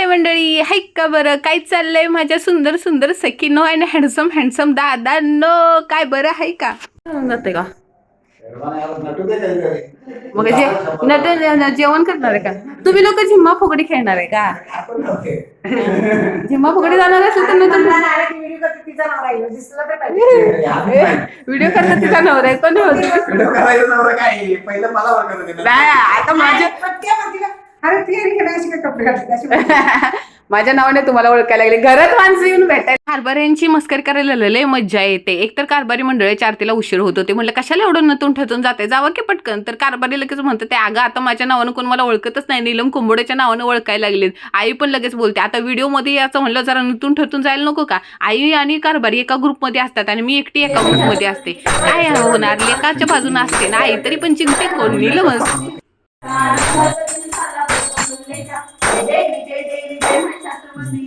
हाय मंडळी? हाय का बरं? काय चाललंय माझ्या सुंदर सुंदर सखीनो आणि हँडसम हँडसम दादांनो? काय बरं आहे का? जाते का? मग जे नट जेवण करणार आहे का? तुम्ही लोक झिम्मा फुगडी खेळणार आहे का? झिम्मा फुगडी जाणार असेल तर नंतर व्हिडिओ करणार तिचा नवरा आहे. कोण होत. आता माझ्या अरे ती आणि अशी काय कपडे घातले अशी माझ्या नावाने तुम्हाला ओळखायला लागले. घरात माणसं येऊन भेटायला कारभाऱ्यांची मस्करी करायला लय मज्जा येते. एकतर कारभारी मंडळी चारतीला उशीर होत. होते म्हणलं कशाला एवढं नतून ठतून जाते? जावा की पटकन. तर कारभारी लगेच म्हणतं ते अगं आता माझ्या नावानं कोण मला ओळखतच नाही. नीलम कुंभोड्याच्या नावानं ओळखायला लागलेत आई पण लगेच बोलते आता व्हिडिओमध्ये याचं म्हणलं जरा नतून ठतून जायला नको का? आई आणि कारभारी एका ग्रुपमध्ये असतात आणि मी एकटी एका ग्रुपमध्ये असते. काय होणार? लेकाच्या बाजूने असते ना आई तरी पण चिंते कोण? नीलमच. శ్రీ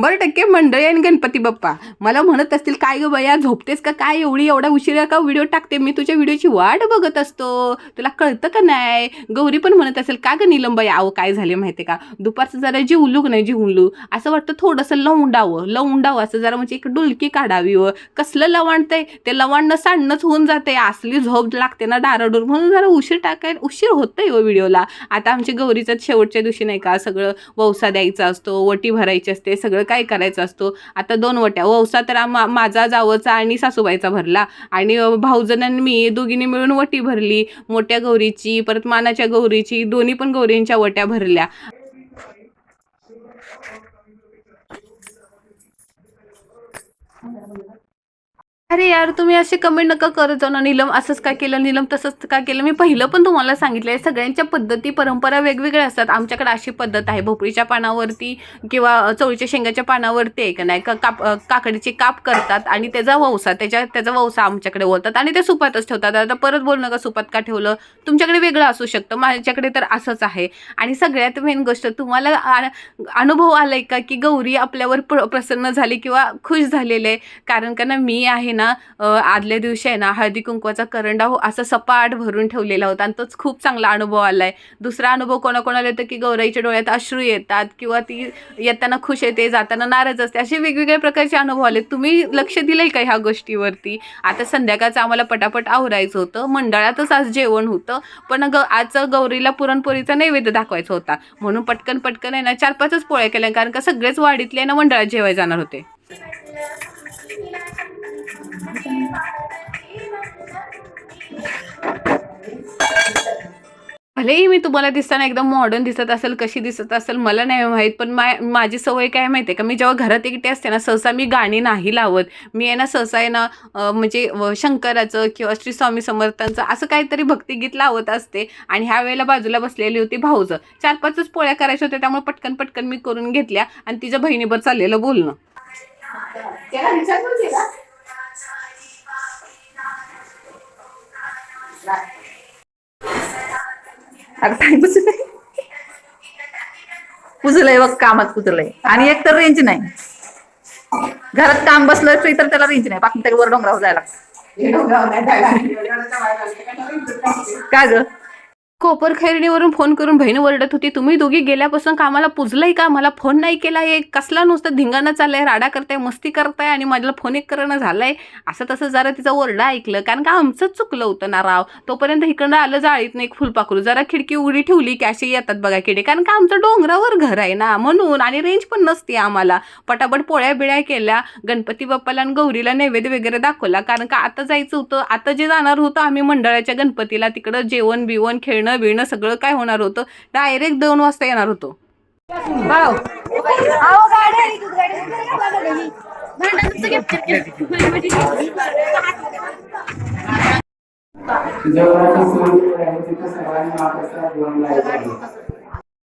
बरं टक्के. मंडळी आणि गणपती बाप्पा मला म्हणत असतील काय गं बया झोपतेस का? काय एवढी एवढा उशिरा का व्हिडिओ टाकते? मी तुझ्या व्हिडिओची वाट बघत असतो. तुला कळतं का नाही? गौरी पण म्हणत असेल का गं नीलम बया? आहो काय झाले माहिती का? दुपारचं जरा जिवलू नाही जिवलू. असं वाटतं थोडंसं लवंडावं लवंडावं असं जरा म्हणजे एक डुलकी काढावी व कसलं लवाणतंय ते? लवाणनं सांडणंच होऊन जाते. असली झोप लागते ना डाराडूर म्हणून जरा उशीर टाकाय उशीर होतंय हो व्हिडिओला. आता आमच्या गौरीचं शेवटच्या दिवशी नाही का सगळं वौसा द्यायचा असतो वटी भरायची असते सगळं काय करायचं असतो? आता दोन वट्या. वौसा तर माझा जावचा आणि सासूबाईचा भरला. आणि भाऊजणांनी भाऊजण आणि मी दोघींनी मिळून वटी भरली. मोठ्या गौरीची परत मानाच्या गौरीची दोन्ही पण गौरींच्या वट्या भरल्या. अरे यार तुम्ही असे कमेंट नका करत जाऊ ना. नीलम असंच का केलं नीलम तसंच का केलं? मी पहिलं पण तुम्हाला सांगितलं आहे सगळ्यांच्या पद्धती परंपरा वेगवेगळ्या असतात. आमच्याकडे अशी पद्धत आहे भोपळीच्या पानावरती किंवा चवळीच्या शेंगाच्या पानावरती आहे का नाही का काप काकडीचे काप करतात आणि त्याचा वौसा त्याच्या त्याचा वौसा आमच्याकडे बोलतात आणि ते सुपातच ठेवतात. आता परत बोल नका सुपात का ठेवलं? तुमच्याकडे वेगळं असू शकतं. माझ्याकडे तर असंच आहे. आणि सगळ्यात मेन गोष्ट तुम्हाला आ- अनुभव आलाय का की गौरी आपल्यावर प्र प्रसन्न झाली किंवा खुश झालेले आहे? कारण का ना मी आहे ना आदल्या दिवशी आहे ना हळदी कुंकवाचा करंडा हो असा सपाट भरून ठेवलेला होता आणि तोच खूप चांगला अनुभव आला आहे दुसरा अनुभव कोणाकोणाला येतो की गौराईच्या डोळ्यात अश्रू येतात किंवा ती येताना खुश येते जाताना नाराज असते असे वेगवेगळ्या प्रकारचे अनुभव आले तुम्ही लक्ष दिलंय का ह्या गोष्टीवरती? आता संध्याकाळचं आम्हाला पटापट आवरायचं होतं मंडळातच आज जेवण होतं पण ग आज गौरीला पुरणपोळीचा नैवेद्य दाखवायचा होता. म्हणून पटकन पटकन आहे ना चार पाचच पोळ्या केल्या कारण का सगळेच वाडीतले ना मंडळात जेवायला जाणार होते. भलेही मी तुम्हाला दिसताना एकदम मॉडर्न दिसत असेल कशी दिसत असेल मला नाही माहीत पण मा माझी सवय काय माहिती आहे का? मी जेव्हा घरात एकटी असते ना सहसा मी गाणी नाही लावत. मी आहे ना सहसा आहे ना म्हणजे शंकराचं किंवा श्री स्वामी समर्थांचं असं काहीतरी भक्तिगीत लावत असते. आणि ह्या वेळेला बाजूला बसलेली होती भाऊजं. चार पाचच पोळ्या करायच्या होत्या त्यामुळे पटकन पटकन मी करून घेतल्या आणि तिच्या बहिणीवर चाललेलं बोलणं. अगं काय पुजलंय पुजलंय बघ कामात पुजलंय. आणि एक तर रेंज नाही. घरात काम बसलं असलं तर त्याला रेंज नाही. बाकी त्याला वर डोंगरावर जायला लागतं. का ग? कोपर खैरणीवरून फोन करून बहीण ओरडत होती. तुम्ही दोघी गेल्यापासून कामाला पुजलंय का? मला फोन नाही केला आहे कसला नुसतं धिंगाणं चाललंय राडा करताय मस्ती करताय आणि माझ्याला फोन एक करणं झालंय. असं तसं जरा तिचा ओरडा ऐकलं. कारण का आमचंच चुकलं होतं ना राव? तोपर्यंत इकडं आलं जाळीत नाही एक फुलपाखरू. जरा खिडकी उघडी ठेवली की अशी येतात बघा किडे कारण का आमचं डोंगरावर घर आहे ना? म्हणून आणि रेंज पण नसते आम्हाला. पटापट पोळ्या बिळ्या केल्या. गणपती बाप्पाला आणि गौरीला नैवेद्य वगैरे दाखवला. कारण का आता जायचं होतं. आता जे जाणार होतं आम्ही मंडळाच्या गणपतीला. तिकडं जेवण बिवण खेळणं बिळणं सगळं काय होणार होतं? डायरेक्ट दोन वाजता येणार होतो. बाव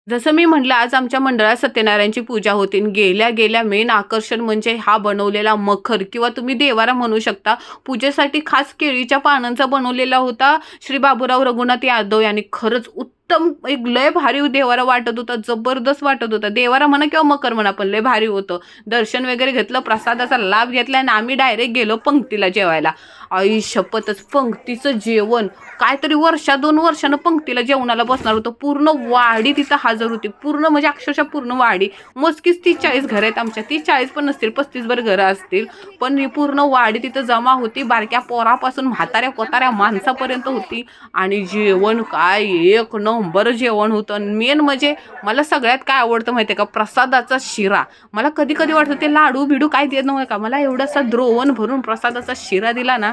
जसं मी म्हटलं आज आमच्या मंडळात सत्यनारायणची पूजा होती. आणि गेल्या गेल्या मेन आकर्षण म्हणजे हा बनवलेला मखर किंवा तुम्ही देवारा म्हणू शकता पूजेसाठी खास केळीच्या पानांचा बनवलेला होता. श्री बाबूराव रघुनाथ यादव यांनी. खरंच उत्तम एक लय भारी देवारा वाटत होता जबरदस्त वाटत होता. देवारा म्हणा किंवा मकर म्हणा पण लय भारी होतं. दर्शन वगैरे घेतलं प्रसादाचा लाभ घेतला आणि आम्ही डायरेक्ट गेलो पंक्तीला जेवायला. आई शपथच पंक्तीचं जेवण. काहीतरी वर्षा दोन वर्षानं पंक्तीला जेवणाला बसणार होतं. पूर्ण वाडी तिथं हजर होती. पूर्ण म्हणजे अक्षरशः पूर्ण वाडी. मोजकीच ती चाळीस घरं आहेत आमच्या. ती चाळीस पण नसतील पस्तीस भर घरं असतील. पण ही पूर्ण वाडी तिथं जमा होती. बारक्या पोरापासून म्हाताऱ्या कोताऱ्या माणसापर्यंत होती. आणि जेवण काय? एक नंबर जेवण होतं. मेन म्हणजे मला सगळ्यात काय आवडतं माहिती आहे का? प्रसादाचा शिरा. मला कधी कधी वाटतं ते लाडू बिडू काय देत नव्हतं का? मला एवढासा द्रोवण भरून प्रसादाचा शिरा दिला ना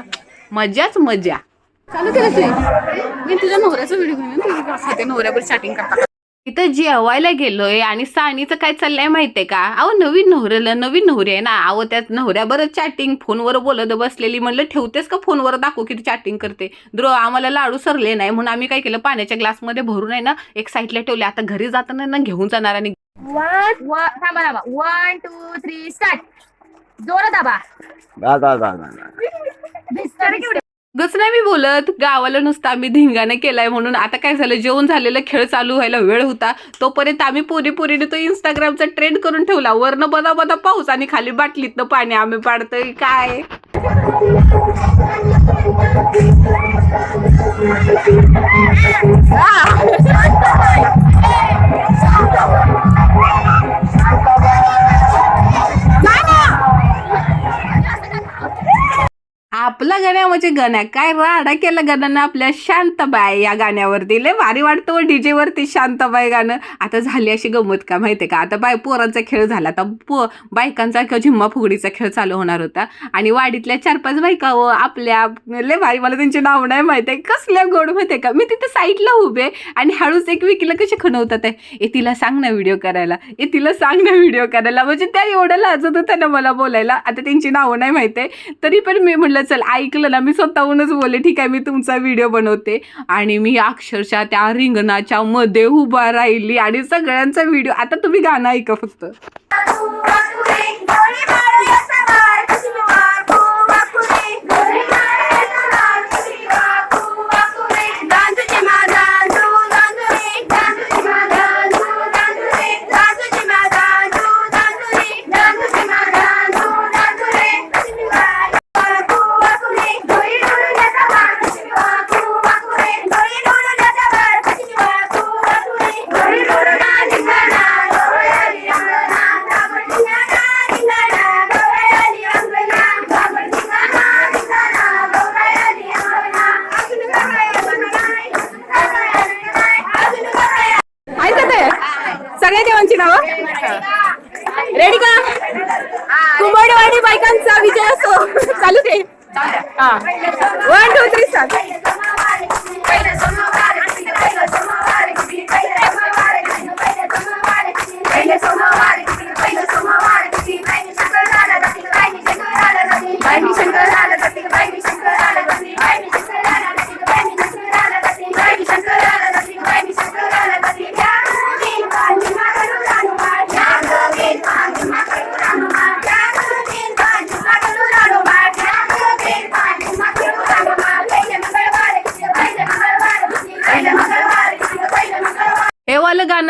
मजाच मजा. चालू केलं मी तुझ्या नवऱ्याचा व्हिडिओ खाते नवऱ्यावर चॅटिंग करता इथं जेवायला गेलोय आणि सानीचं काय चाललंय माहितीये का? अहो नवीन नवऱ्याला नवीन नवरी आहे ना. अहो त्यात नवऱ्याबरोबर चॅटिंग फोनवर बोलत बसलेली म्हणलं ठेवतेस का फोनवर? दाखव किती चॅटिंग करते. द्रो आम्हाला लाडू सरले नाही. म्हणून आम्ही काय केलं पाण्याच्या ग्लासमध्ये भरून आहे ना एक साईडला ठेवले. आता घरी जाताना ना घेऊन जाणार आणि वन टू थ्री स्टार्ट जोरात दाबा. गच नाही मी बोलत. गावाला नुसतं आम्ही धिंगाणे केलाय म्हणून. आता काय झालं? जेवण झालेलं खेळ चालू व्हायला वेळ होता. तोपर्यंत आम्ही पोरी पोरीने तो इंस्टाग्रामचा ट्रेंड करून ठेवला. वरनं बदा बदा पाऊस आणि खाली बाटलीतनं पाणी आम्ही पाडतोय. काय? आपला म्हणजे गण्या काय राडा केला गणानं आपल्या शांताबाई या गाण्यावरती. लय भारी वाटतं हो डीजे वरती शांताबाई गाणं. आता झाली अशी गंमत का माहितीये का? आता बाय पोरांचा खेळ झाला. आता पो बायकांचा किंवा झिम्मा फुगडीचा खेळ चालू होणार होता. आणि वाडीतल्या चार पाच बायका व आपल्या लय भारी मला त्यांची नाव नाही माहिती आहे कसल्या गोड माहितीये का? मी तिथे साईडला उभे आणि हळूच एक विकीला कशी खणवतात आहे? ए तिला सांग ना व्हिडिओ करायला. ए तिला सांग ना व्हिडिओ करायला. म्हणजे त्या एवढं लाजत होत्या ना मला बोलायला. आता त्यांची नावं नाही माहिती आहे तरी पण मी म्हटलं चल ऐकलं ना मी स्वतःहूनच बोलले ठीक आहे मी तुमचा व्हिडिओ बनवते. आणि मी अक्षरशः त्या रिंगणाच्या मध्ये उभा राहिली आणि सगळ्यांचा व्हिडिओ आता तुम्ही गाणं ऐका फक्त. हे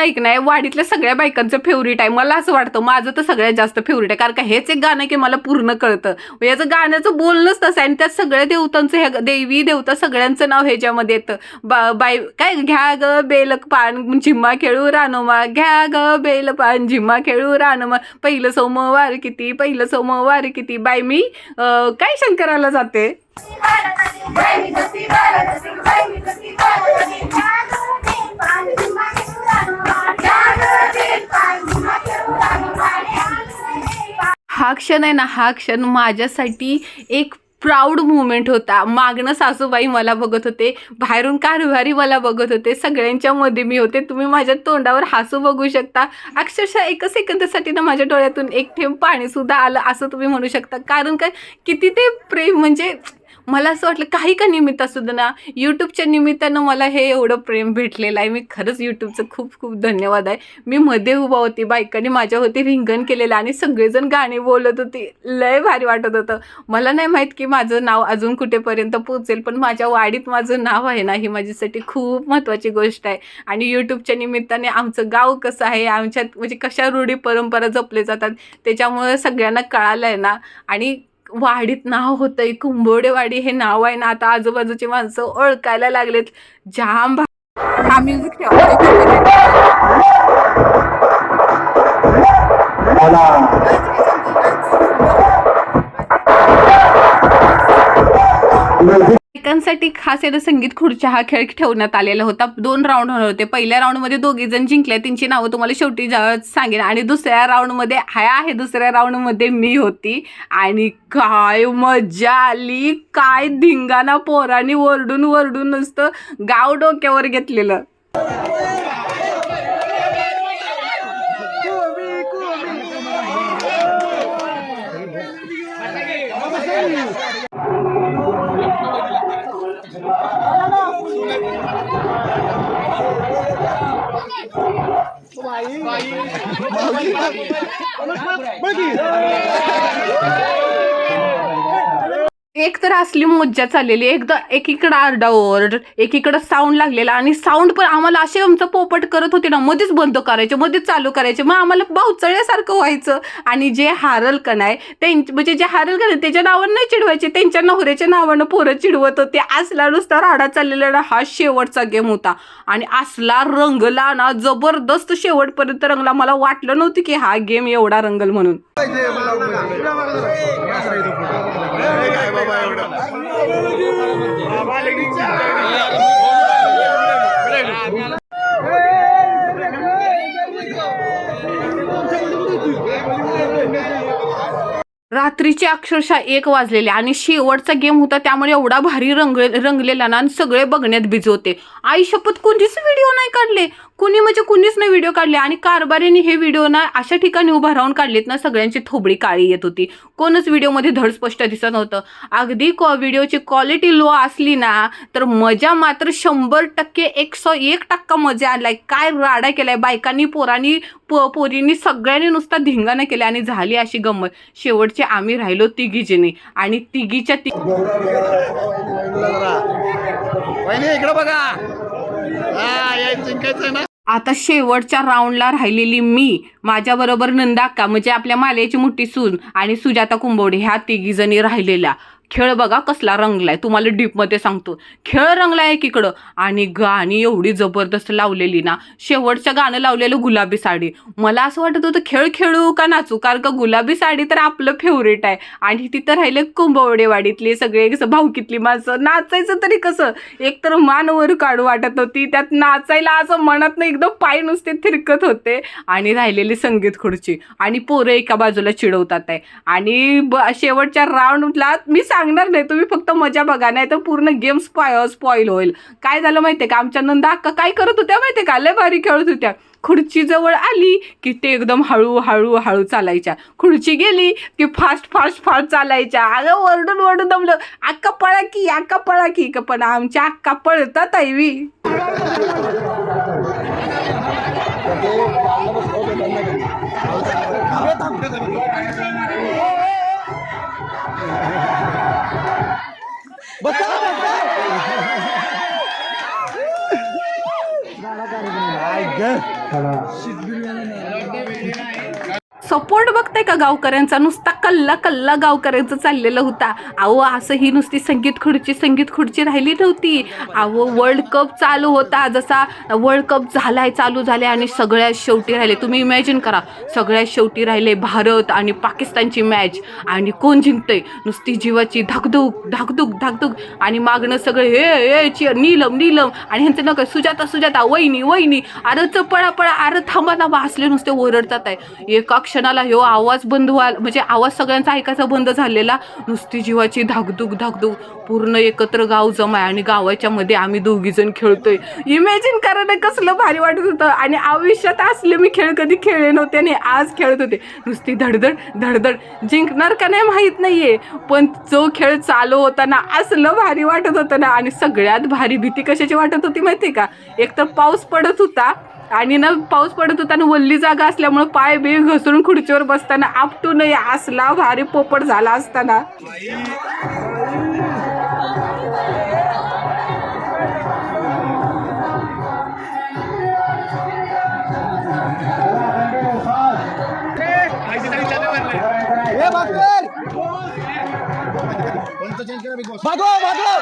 वालं ऐक नाही वाडीतल्या सगळ्या बायकांचं फेवरेट आहे. मला असं वाटतं माझं तर सगळ्यात जास्त फेवरेट आहे. कारण का हेच एक गाणं की मला पूर्ण कळतं. याचं गाण्याचं बोलणंच तसं आहे आणि त्यात सगळ्या देवतांचं ह्या देवी देवता सगळ्यांचं नाव ह्याच्यामध्ये येतं. बा बाय काय? घ्या ग बेलक पान झिम्मा खेळू रानोमा घ्या ग बेल पान झिम्मा खेळू रानोमा पहिलं सोमवार किती पहिलं सोमवार किती? बाय मी काय शंकराला जाते? हा क्षण आहे ना हा क्षण माझ्यासाठी एक प्राऊड मुवमेंट होता. मागणं सासूबाई मला बघत होते बाहेरून कारभारी मला बघत होते सगळ्यांच्या मध्ये मी होते. तुम्ही माझ्या तोंडावर हसू बघू शकता. अक्षरशः एका सेकंदासाठी ना माझ्या डोळ्यातून एक थेंब पाणीसुद्धा आलं असं तुम्ही म्हणू शकता. कारण काय किती ते प्रेम म्हणजे मला असं वाटलं काही का निमित्त असू दे ना. यूट्यूबच्या निमित्तानं मला हे एवढं प्रेम भेटलेलं आहे. मी खरंच यूट्यूबचं खूप खूप धन्यवाद आहे. मी मध्ये उभा होती बायकाने माझ्या होती रिंगण केलेलं आणि सगळेजण गाणी बोलत होती. लय भारी वाटत होतं. मला नाही माहीत की माझं नाव अजून कुठेपर्यंत पोहोचेल पण माझ्या वाडीत माझं नाव आहे ना ही माझ्यासाठी खूप महत्त्वाची गोष्ट आहे. आणि यूट्यूबच्या निमित्ताने आमचं गाव कसं आहे आमच्यात म्हणजे कशा रूढी परंपरा जपले जातात त्याच्यामुळे सगळ्यांना कळालं आहे ना. आणि वाडीत नाव होतंय कुंभोडेवाडी हे नाव आहे ना आता आजूबाजूची माणसं ओळखायला लागलेत. जाम भा- हा म्युझिक बायकांसाठी खास यानं संगीत खुर्च्या हा खेळ ठेवण्यात आलेला होता. दोन राऊंड होणार होते. पहिल्या राऊंडमध्ये दोघे जण जिंकले. त्यांची नावं तुम्हाला शेवटी सांगेन. आणि दुसऱ्या राऊंडमध्ये हाय आहे. दुसऱ्या राऊंडमध्ये मी होती. आणि काय मजा आली. काय धिंगाणा पोरांनी वरडून वरडून नुसतं गाव डोक्यावर घेतलेलं. বলে কি एक तर असली मज्जा चाललेली एकदा एकीकडं आरडाओरड एकीकडं साऊंड लागलेला आणि साऊंड पण आम्हाला असे आमचं पोपट करत होते ना मध्येच बंद करायचे मध्येच चालू करायचे मग आम्हाला बावचळ्यासारखं व्हायचं आणि जे हारल का नाही त्यां म्हणजे जे हारल का नाही त्याच्या नावानं नाही चिडवायचे त्यांच्या नवऱ्याच्या नावानं पोरं चिडवत होते असला नुसता राडा चाललेला ना हा शेवटचा गेम होता आणि असला रंगला ना जबरदस्त शेवटपर्यंत रंगला मला वाटलं नव्हतं की हा गेम एवढा रंगल म्हणून रात्रीचे अक्षरशः एक वाजलेले आणि शेवटचा गेम होता त्यामुळे एवढा भारी रंग रंगलेला ना आणि सगळे बघण्यात बिझी होते आई शपथ कोणतीच व्हिडिओ नाही काढले. कुणी म्हणजे कुणीच नाही व्हिडिओ काढले आणि कारभारीने हे व्हिडिओ ना अशा ठिकाणी उभा राहून काढलेत ना सगळ्यांची थोबडी काळी येत होती. कोणच व्हिडिओमध्ये धड स्पष्ट दिसत नव्हतं. अगदी कॉ व्हिडिओची क्वालिटी लो असली ना तर मजा मात्र शंभर टक्के एकशे एक टक्का मजा आलाय. काय राडा केलाय बायकांनी पोरांनी प पोरींनी सगळ्यांनी नुसता धिंगाणा केला आणि झाली अशी गंमत. शेवटचे आम्ही राहिलो तिघीजीने आणि तिघीच्या ति इकडे बघा. हा जिंकायचं ना? आता शेवटच्या राऊंडला राहिलेली मी माझ्याबरोबर नंदाक्का म्हणजे आपल्या मालेची मोठी सून आणि सुजाता कुंभवडे ह्या तिघी जणी राहिलेल्या. खेळ बघा कसला रंगलाय तुम्हाला डीपमध्ये सांगतो. खेळ रंगलाय एकीकडं आणि गाणी एवढी जबरदस्त लावलेली ना शेवटच्या गाणं लावलेलं गुलाबी साडी. मला असं वाटत होतं खेळ खेळू का नाचू? कारण का गुलाबी साडी तर आपलं फेवरेट आहे. आणि तिथं राहिले कुंभवडेवाडीतले सगळे कसं भाऊकीतली माणसं. नाचायचं तरी कसं? एक तर मान वर काढू वाटत होती. त्यात नाचायला असं म्हणत नाही एकदम पाय नुसते थिरकत होते. आणि राहिलेली संगीत खुर्ची. आणि पोरं एका बाजूला चिडवतात आहे. आणि ब शेवटच्या राऊंडला मी सांग सांगणार नाही. तुम्ही फक्त मजा बघा नाही तर पूर्ण गेम स्पॉय स्पॉईल होईल. काय झालं माहितीये का? आमच्या नंदा अक्का काय करत होत्या माहितीये का? लय भारी खेळत होत्या. खुर्ची जवळ आली की ते एकदम हळू हळू हळू चालायच्या. खुर्ची गेली की फास्ट फास्ट फास्ट चालायच्या. अगं वरडून वरडून दमलं. अक्का पळा की अक्का पळा की. का पण आमच्या अक्का पळतात ऐवी सपोर्ट बघताय का गावकऱ्यांचा? नुसता कल्ला कल्ला गावकऱ्यांचं चाललेला होता. अहो असं ही नुसती संगीत खुर्ची संगीत खुर्ची राहिली नव्हती. अहो वर्ल्ड कप चालू होता. जसा वर्ल्ड कप झालाय चालू झाले आणि सगळ्यात शेवटी राहिले. तुम्ही इमॅजिन करा सगळ्यात शेवटी राहिले भारत आणि पाकिस्तानची मॅच आणि कोण जिंकतंय? नुसती जीवाची धाकधूक धाकधूक धाकधूक. आणि मागणं सगळं हे हे चिअर नीलम नीलम. आणि ह्यांचं नका सुजाता सुजाता वहिनी वहिनी. अरे च पळा अरे थांबा थांबा असले नुसते ओरडतात आहे एका क्षण क्षणाला ह्यो आवाज बंद व्हायला म्हणजे आवाज सगळ्यांचा ऐकायचा बंद झालेला. नुसती जीवाची धाकधूक धाकधूक पूर्ण एकत्र गाव जमाय आणि गावाच्या मध्ये आम्ही दोघी जण खेळतोय. इमॅजिन करायला कसलं भारी वाटत होतं. आणि आयुष्यात असले मी खेळ कधी खेळले नव्हते आणि आज खेळत होते. नुसती धडधड धडधड. जिंकणार का नाही माहीत नाहीये. पण जो खेळ चालू होता ना असलं भारी वाटत होतं ना आणि सगळ्यात भारी भीती कशाची वाटत होती माहिती का? एक तर पाऊस पडत होता. आणि ना पाऊस पडत होता आणि वल्ली जागा असल्यामुळे पाय बी घसरून खुर्चीवर बसताना आपटू नये असला भारी पोपट झाला असताना. ए भागकर कोणतं चेंज केलं बिग बॉस? भागो भागो!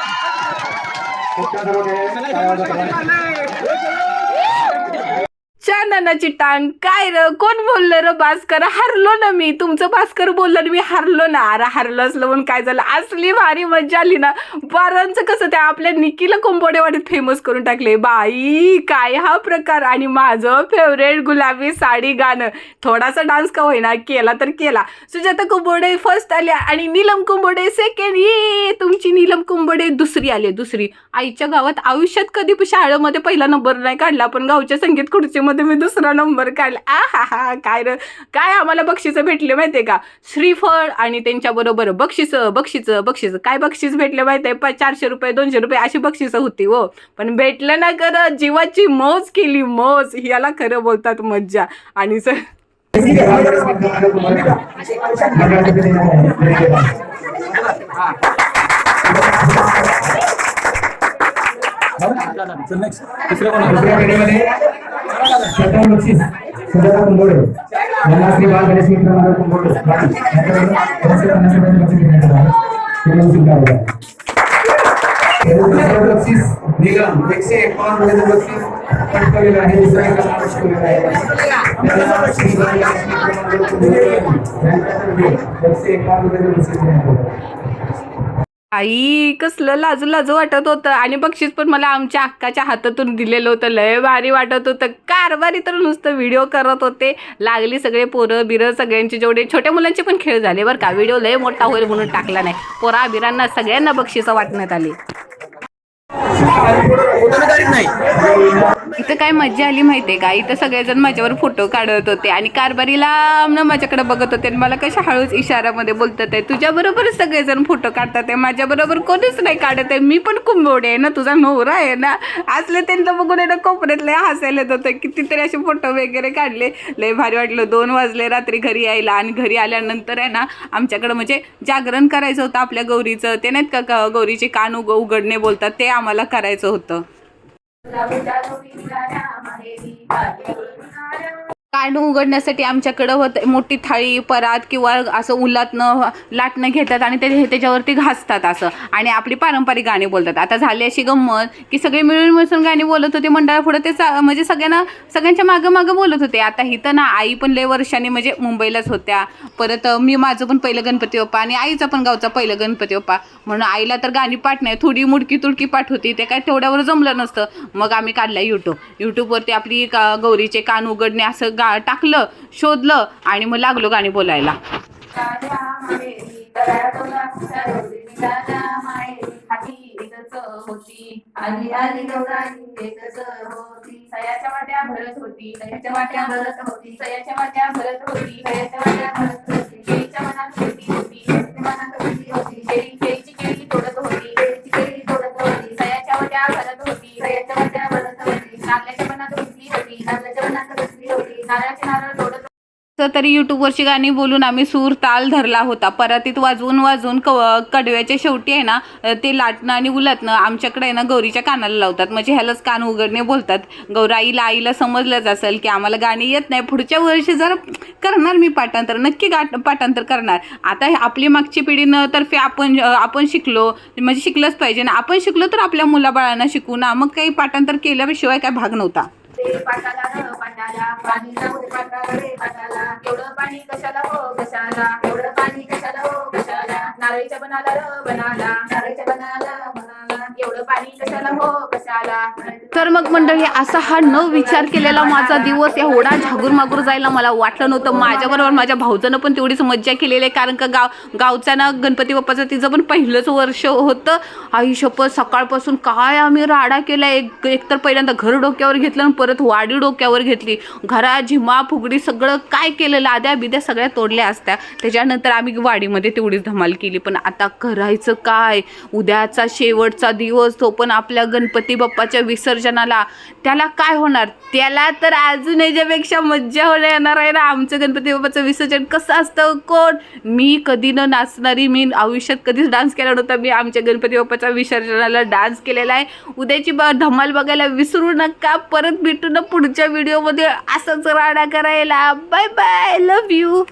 ननाची टांग. काय र? कोण बोललं र भास्कर? हरलो ना मी. तुमचं भास्कर बोललं आणि मी हरलो ना. अरे हरलो असलं म्हणून काय झालं? असली भारी मजा आली ना. बारांचं कसं त्या आपल्या निकीला कोंबोडेवाडीत फेमस करून टाकले. बाई काय हा प्रकार? आणि माझं फेवरेट गुलाबी साडी गाणं. थोडासा डान्स का होईना? केला तर केला. सुजाता कुंबोडे फर्स्ट आल्या आणि नीलम कुंबोडे सेकंड ये तुमची नीलम कुंबोडे दुसरी आली दुसरी. आईच्या गावात आयुष्यात कधी पण शाळेमध्ये पहिला नंबर नाही काढला पण गावच्या संगीत खुर्चीमध्ये मी दुसरा नंबर काढला. आ हा हा काय र? काय आम्हाला बक्षीस भेटले माहितीये का? श्रीफळ आणि त्यांच्या बरोबर बक्षीस बक्षीस बक्षीस. काय बक्षीस भेटले माहितीये? प चारशे रुपये दोनशे रुपये अशी बक्षीस होती हो. पण भेटलं ना खरं जीवाची मौज केली मौज. याला खरं बोलतात मज्जा. आणि सर दुसऱ्या गाडीमध्ये प्रथम बक्षीस सुजाता कुंभोडे यांना श्री बाल गणेश मित्र मंडळ कुंभोडे यांच्याकडून दोनशे पन्नास रुपयांचे बक्षीस देण्यात आलं आहे. ते पण स्वीकारलं आहे. दुसरं बक्षीस निगम एकशे एकावन्न रुपयाचं बक्षीस पटकवलेलं आहे दुसऱ्या एका नावावर शिकवलेलं आहे त्याला श्री बाल गणेश मित्र मंडळ कुंभोडे यांच्यातर्फे एकशे एकावन्न रुपयाचं बक्षीस देण्यात आलं आहे. आई कसलं लाजू लाजू वाटत होतं. आणि बक्षीस पण मला आमच्या अक्काच्या हातातून दिलेलं होतं. लय भारी वाटत होतं. कारभारी तर नुसतं व्हिडिओ करत होते. लागली सगळे पोरं बिरं सगळ्यांचे जेवढे. छोट्या मुलांचे पण खेळ झाले बरं का. व्हिडिओ लय मोठा होईल म्हणून टाकला नाही. पोरा बिरांना सगळ्यांना बक्षिसं वाटण्यात आली. इथं काय मजा आली माहितीये का? इथं सगळेजण माझ्यावर फोटो काढत होते आणि कारभारीला ना माझ्याकडे बघत होते आणि मला कशा हळूच इशारामध्ये बोलतात आहे. तुझ्या बरोबरच सगळेजण फोटो काढतात आहे. माझ्या बरोबर कोणीच नाही काढत आहे. मी पण कुंभवडे आहे ना? तुझा नवरा आहे ना? असले त्यांना बघून आहे ना कोपऱ्यात हसायला येत होतं. कितीतरी असे फोटो वगैरे काढले. लय भारी वाटलं. दोन वाजले रात्री घरी यायला आणि घरी आल्यानंतर आहे ना आमच्याकडं म्हणजे जागरण करायचं होतं आपल्या गौरीचं. ते नाहीत का गौरीचे कान उग उघडणे बोलतात. ते आम्हाला करायचं होतं. कान उघडण्यासाठी आमच्याकडं होत मोठी थाळी परात किंवा असं उलातनं लाटणं घेतात आणि ते त्याच्यावरती घासतात असं. आणि आपली पारंपरिक गाणी बोलतात. आता झाली अशी गंमत की सगळे मिळून मिसळून गाणी बोलत होते. मंडळापुढं ते चा- म्हणजे सगळ्यांना सगळ्यांच्या मागं मागं बोलत होते. आता इथं ना आई पण लय वर्षांनी म्हणजे मुंबईलाच होत्या. परत मी माझं पण पहिलं गणपती बाप्पा आणि आईचा पण गावचा पहिलं गणपती बाप्पा. म्हणून आईला तर गाणी पाठ नाही. थोडी मुडकी तुडकी पाठ होती. ते काय तेवढ्यावर जमलं नसतं. मग आम्ही काढला यूट्यूब यूट्यूबवरती आपली का गौरीचे कान उघडणे असं गा टाकलं शोधलं आणि मग लागलो गाणी बोलायला होती आली आली गौराई एकच होती सयाच्या वाट्या भरत होती सयाच्या वाट्या भरत होती सयाच्या वाट्या भरत होती सयाच्या वाट्या भरत होती मनात होती मनात तर तरी यूट्यूबवरची गाणी बोलून आम्ही सूर ताल धरला होता. परातीत वाजवून वाजवून क कडव्याच्या शेवटी आहे ना ते लाटणं आणि उलटणं आमच्याकडे आहे ना गौरीच्या कानाला लावतात. म्हणजे ह्यालाच कान उघडणे बोलतात. गौराईला आईला समजलंच असेल की आम्हाला गाणी येत नाही. पुढच्या वर्षी जर करणार मी पाठांतर नक्की गाठ पाठांतर करणार. आता हे आपली मागची पिढीनं तर्फे आपण आपण शिकलो म्हणजे शिकलंच पाहिजे ना. आपण शिकलो तर आपल्या मुलाबाळांना शिकू ना. मग काही पाठांतर केल्याशिवाय काय भाग नव्हता. पाटाला पाणी जाऊ पाटाला रे पाटाला. एवढं पाणी कशाला हो कशाला? एवढं पाणी कशाला हो कशाला? नारळीच्या बनाला र बनाला. नारळीच्या बनाला एवढं पाणी कशाला हो कशाला तर मग मंडळी असा हा न विचार केलेला माझा दिवस एवढा झागूर मागूर जायला मला वाटलं नव्हतं. माझ्याबरोबर माझ्या भाऊजानं पण तेवढीच मज्जा केलेली आहे कारण का गाव गावचा ना गणपती बाप्पाचं तिचं पण पहिलंच वर्ष होतं. आई सकाळपासून काय आम्ही राडा केला. एक एकतर पहिल्यांदा घर डोक्यावर घेतलं आणि परत वाडी डोक्यावर घेतली. घरा झिमा फुगडी सगळं काय केलेलं आद्या बिद्या सगळ्या तोडल्या असत्या. त्याच्यानंतर आम्ही वाडीमध्ये तेवढीच धमाल केली. पण आता करायचं काय? उद्याचा शेवटचा दिवस तो पण आपल्या गणपती बाप्पाच्या विसर्जनाला. त्याला काय होणार? त्याला तर अजून याच्यापेक्षा मज्जा होणार येणार आहे ना. आमचं गणपती बाप्पाचं विसर्जन कसं असतं? कोण? मी कधी न नाचणारी मी आयुष्यात कधीच डान्स केला नव्हता. मी आमच्या गणपती बाप्पाच्या विसर्जनाला डान्स केलेला आहे. उद्याची ब धमाल बघायला विसरू नका. परत भेटू ना पुढच्या व्हिडिओमध्ये असंच राडा करायला. Bye bye love you